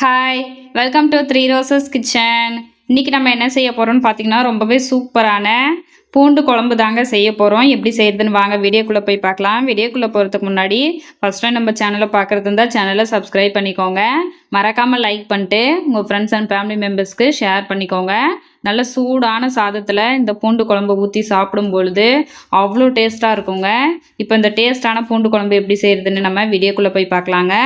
Hi welcome to three roses kitchen இன்றைக்கி நம்ம என்ன செய்ய போகிறோம்னு பார்த்தீங்கன்னா ரொம்பவே சூப்பரான பூண்டு குழம்பு தாங்க செய்ய போகிறோம் எப்படி செய்யுதுன்னு வாங்க வீடியோக்குள்ளே போய் பார்க்கலாம் வீடியோக்குள்ளே போகிறதுக்கு முன்னாடி ஃபஸ்ட் டைம் நம்ம சேனலை பார்க்குறது இருந்தால் சேனலை சப்ஸ்கிரைப் பண்ணிக்கோங்க. மறக்காமல் லைக் பண்ணிட்டு உங்கள் ஃப்ரெண்ட்ஸ் அண்ட் ஃபேமிலி மெம்பர்ஸ்க்கு ஷேர் பண்ணிக்கோங்க. நல்ல சூடான சாதத்தில் இந்த பூண்டு குழம்பு ஊற்றி சாப்பிடும் பொழுது அவ்வளோ டேஸ்ட்டாக இருக்குங்க. இப்போ இந்த டேஸ்ட்டான பூண்டு குழம்பு எப்படி செய்கிறதுன்னு நம்ம வீடியோக்குள்ளே போய் பார்க்கலாங்க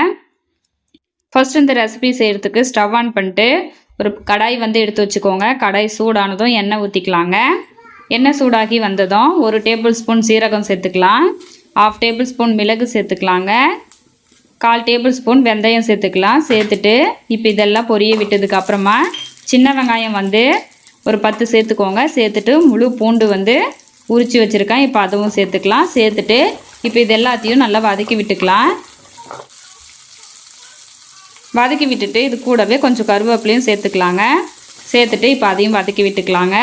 ஃபர்ஸ்ட் இந்த ரெசிபி செய்கிறதுக்கு ஸ்டவ் ஆன் பண்ணிட்டு ஒரு கடாய் வந்து எடுத்து வச்சுக்கோங்க. கடாய் சூடானதும் எண்ணெய் ஊற்றிக்கலாங்க எண்ணெய் சூடாகி வந்ததும் ஒரு டேபிள் ஸ்பூன் சீரகம் சேர்த்துக்கலாம். ஆஃப் டேபிள் ஸ்பூன் மிளகு சேர்த்துக்கலாங்க. கால் டேபிள் ஸ்பூன் வெந்தயம் சேர்த்துக்கலாம். சேர்த்துட்டு இப்போ இதெல்லாம் பொரிய விட்டதுக்கு அப்புறமா சின்ன வெங்காயம் வந்து ஒரு பத்து சேர்த்துக்கோங்க. சேர்த்துட்டு முழு பூண்டு வந்து உரித்து வச்சுருக்கேன். இப்போ அதுவும் சேர்த்துக்கலாம். சேர்த்துட்டு இப்போ இது எல்லாத்தையும் நல்லா வதக்கி விட்டுக்கலாம். வதக்கி விட்டுட்டு இது கூடவே கொஞ்சம் கருவேப்பிலையும் சேர்த்துக்கலாங்க. சேர்த்துட்டு இப்போ அதையும் வதக்கி விட்டுக்கலாங்க.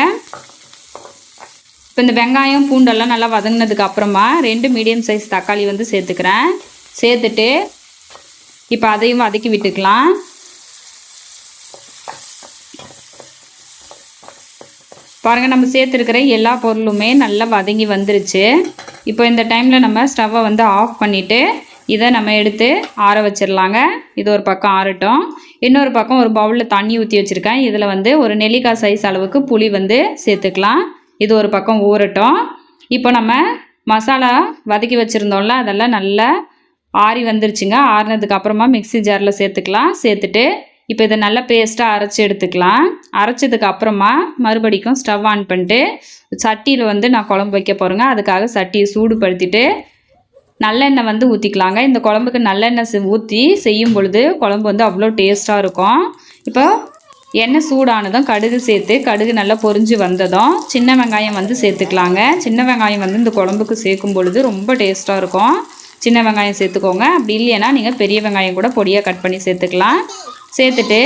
இப்போ இந்த வெங்காயம் பூண்டெல்லாம் நல்லா வதங்கினதுக்கு அப்புறமா ரெண்டு மீடியம் சைஸ் தக்காளி வந்து சேர்த்துக்கிறேன். சேர்த்துட்டு இப்போ அதையும் வதக்கி விட்டுக்கலாம். பாருங்கள் நம்ம சேர்த்துருக்கிற எல்லா பொருளுமே நல்லா வதங்கி வந்துருச்சு. இப்போ இந்த டைமில் நம்ம ஸ்டவ்வை வந்து ஆஃப் பண்ணிவிட்டு இதை நம்ம எடுத்து ஆற வச்சிடலாங்க இது ஒரு பக்கம் ஆறட்டும். இன்னொரு பக்கம் ஒரு பவுலில் தண்ணி ஊற்றி வச்சுருக்கேன். இதில் வந்து ஒரு நெல்லிக்காய் சைஸ் அளவுக்கு புளி வந்து சேர்த்துக்கலாம். இது ஒரு பக்கம் ஊறட்டும். இப்போ நம்ம மசாலா வதக்கி வச்சுருந்தோம்ல அதெல்லாம் நல்லா ஆறி வந்துருச்சுங்க. ஆறினதுக்கு அப்புறமா மிக்ஸி ஜாரில் சேர்த்துக்கலாம். சேர்த்துட்டு இப்போ இதை நல்லா பேஸ்ட்டாக அரைச்சி எடுத்துக்கலாம். அரைச்சதுக்கு அப்புறமா மறுபடிக்கும் ஸ்டவ் ஆன் பண்ணிட்டு சட்டியில் வந்து நான் குழம்பு வைக்க போகிறேங்க அதுக்காக சட்டியை சூடுபடுத்திட்டு நல்லெண்ணெய் வந்து ஊற்றிக்கலாங்க இந்த குழம்புக்கு நல்லெண்ணெய் ஊற்றி செய்யும் பொழுது குழம்பு வந்து அவ்வளோ டேஸ்ட்டாக இருக்கும். இப்போ எண்ணெய் சூடானதும் கடுகு சேர்த்து கடுகு நல்லா பொரிஞ்சு வந்ததும் சின்ன வெங்காயம் வந்து சேர்த்துக்கலாங்க. சின்ன வெங்காயம் வந்து இந்த குழம்புக்கு சேர்க்கும் பொழுது ரொம்ப டேஸ்ட்டாக இருக்கும். சின்ன வெங்காயம் சேர்த்துக்கோங்க. அப்படி இல்லைன்னா நீங்கள் பெரிய வெங்காயம் கூட பொடியாக கட் பண்ணி சேர்த்துக்கலாம். சேர்த்துட்டு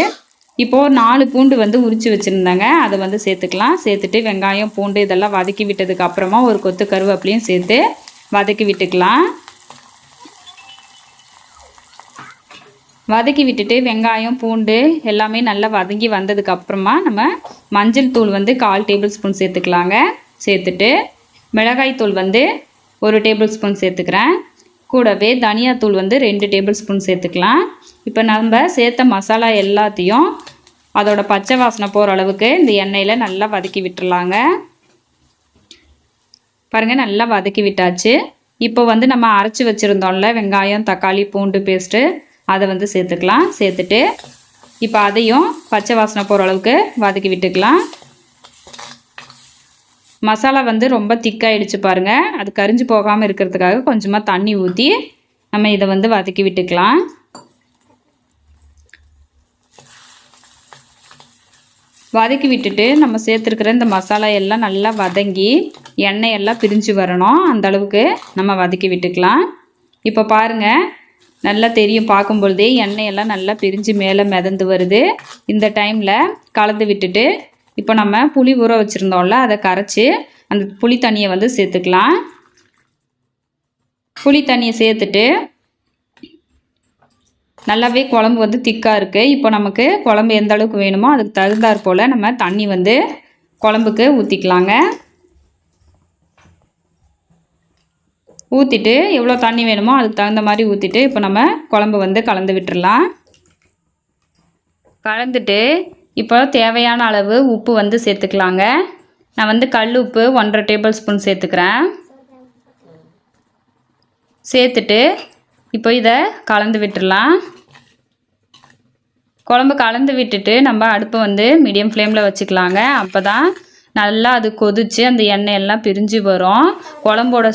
இப்போது நாலு பூண்டு வந்து உரித்து வச்சுருந்தாங்க. அதை வந்து சேர்த்துக்கலாம். சேர்த்துட்டு வெங்காயம் பூண்டு இதெல்லாம் வதக்கி விட்டதுக்கு அப்புறமா ஒரு கொத்து கருவேப்பிலையும் சேர்த்து வதக்கி விட்டுக்கலாம். வதக்கி விட்டுட்டு வெங்காயம் பூண்டு எல்லாமே நல்லா வதங்கி வந்ததுக்கு அப்புறமா நம்ம மஞ்சள் தூள் வந்து கால் டேபிள் ஸ்பூன் சேர்த்துக்கலாங்க. சேர்த்துட்டு மிளகாய் தூள் வந்து ஒரு டேபிள் ஸ்பூன் சேர்த்துக்கிறேன். கூடவே தனியாத்தூள் வந்து ரெண்டு டேபிள் ஸ்பூன் சேர்த்துக்கலாம். இப்போ நம்ம சேர்த்த மசாலா எல்லாத்தையும் அதோட பச்சை வாசனை போகிற அளவுக்கு இந்த எண்ணெயில் நல்லா வதக்கி விட்டுடலாங்க பாருங்கள் நல்லா வதக்கி விட்டாச்சு. இப்போ வந்து நம்ம அரைச்சி வச்சுருந்தோம்ல வெங்காயம் தக்காளி பூண்டு பேஸ்ட்டு அதை வந்து சேர்த்துக்கலாம். சேர்த்துட்டு இப்போ அதையும் பச்சை வாசனை போகிற அளவுக்கு வதக்கி விட்டுக்கலாம். மசாலா வந்து ரொம்ப திக்காயிடுச்சு பாருங்கள் அது கரிஞ்சு போகாமல் இருக்கிறதுக்காக கொஞ்சமாக தண்ணி ஊற்றி நம்ம இதை வந்து வதக்கி விட்டுக்கலாம். வதக்கி விட்டுட்டு நம்ம சேர்த்துருக்கிற இந்த மசாலா எல்லாம் நல்லா வதங்கி எண்ணெய் எல்லாம் பிரிஞ்சு வரணும். அந்த அளவுக்கு நம்ம வதக்கி விட்டுக்கலாம். இப்போ பாருங்கள் நல்லா தெரியும் பார்க்கும் பொழுதே எண்ணெயெல்லாம் நல்லா பிரிஞ்சு மேலே மிதந்து வருது. இந்த டைமில் கலந்து விட்டுட்டு இப்போ நம்ம புளி ஊற வச்சுருந்தோம்ல அதை கரைச்சி அந்த புளி தண்ணியை வந்து சேர்த்துக்கலாம். புளி தண்ணியை சேர்த்துட்டு நல்லாவே குழம்பு வந்து திக்காக இருக்குது இப்போ நமக்கு குழம்பு எந்த அளவுக்கு வேணுமோ அதுக்கு தகுந்தாற் போல் நம்ம தண்ணி வந்து குழம்புக்கு ஊற்றிக்கலாங்க ஊற்றிட்டு எவ்வளோ தண்ணி வேணுமோ அதுக்கு தகுந்த மாதிரி ஊற்றிட்டு இப்போ நம்ம குழம்பு வந்து கலந்து விட்டுடலாம் கலந்துட்டு இப்போ தேவையான அளவு உப்பு வந்து சேர்த்துக்கலாங்க. நான் வந்து கல் உப்பு ஒன்றரை டேபிள் ஸ்பூன் சேர்த்துக்கிறேன். சேர்த்துட்டு இப்போ இதை கலந்து விட்டுடலாம் குழம்பு கலந்து விட்டுட்டு நம்ம அடுப்பை வந்து மீடியம் ஃப்ளேமில் வச்சுக்கலாங்க. அப்போ தான் நல்லா அது கொதித்து அந்த எண்ணெய் எல்லாம் பிரிஞ்சு வரும். குழம்போட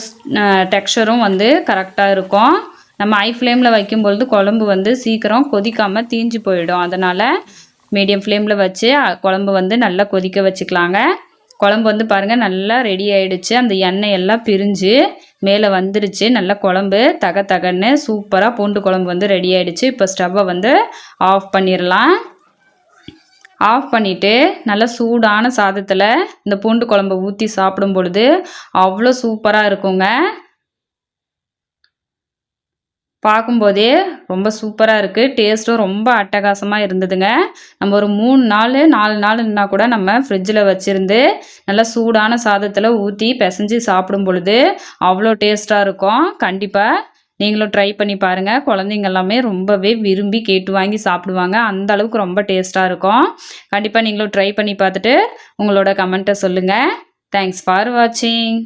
டெக்ஸ்டரும் வந்து கரெக்டாக இருக்கும். நம்ம ஹை ஃப்ளேமில் வைக்கும்பொழுது குழம்பு வந்து சீக்கிரம் கொதிக்காமல் தீஞ்சு போயிடும். அதனால் மீடியம் ஃப்ளேமில் வச்சு குழம்பு வந்து நல்லா கொதிக்க வச்சுக்கலாங்க. குழம்பு வந்து பாருங்கள் நல்லா ரெடி ஆகிடுச்சு அந்த எண்ணெய் எல்லாம் பிரிஞ்சு மேலே வந்துருச்சு. நல்லா குழம்பு தக தகன்னு சூப்பராக பூண்டு குழம்பு வந்து ரெடி ஆகிடுச்சு இப்போ ஸ்டவ்வை வந்து ஆஃப் பண்ணிடலாம் ஆஃப் பண்ணிவிட்டு நல்லா சூடான சாதத்தில் இந்த பூண்டு குழம்பு ஊற்றி சாப்பிடும் பொழுது அவ்வளோ சூப்பராக இருக்குங்க. பார்க்கும்போதே ரொம்ப சூப்பராக இருக்குது டேஸ்ட்டும் ரொம்ப அட்டகாசமாக இருந்ததுங்க. நம்ம ஒரு மூணு நாள் நாலு நாள்னா கூட நம்ம ஃப்ரிட்ஜில் வச்சுருந்து நல்லா சூடான சாதத்தில் ஊற்றி பிசைஞ்சு சாப்பிடும் பொழுது அவ்வளோ டேஸ்ட்டாக இருக்கும். கண்டிப்பாக நீங்களும் ட்ரை பண்ணி பாருங்கள் குழந்தைங்க எல்லாமே ரொம்பவே விரும்பி கேட்டு வாங்கி சாப்பிடுவாங்க. அந்த அளவுக்கு ரொம்ப டேஸ்ட்டாக இருக்கும். கண்டிப்பாக நீங்களும் ட்ரை பண்ணி பார்த்துட்டு உங்களோட கமெண்ட்டை சொல்லுங்கள் தேங்க்ஸ் ஃபார் வாட்சிங்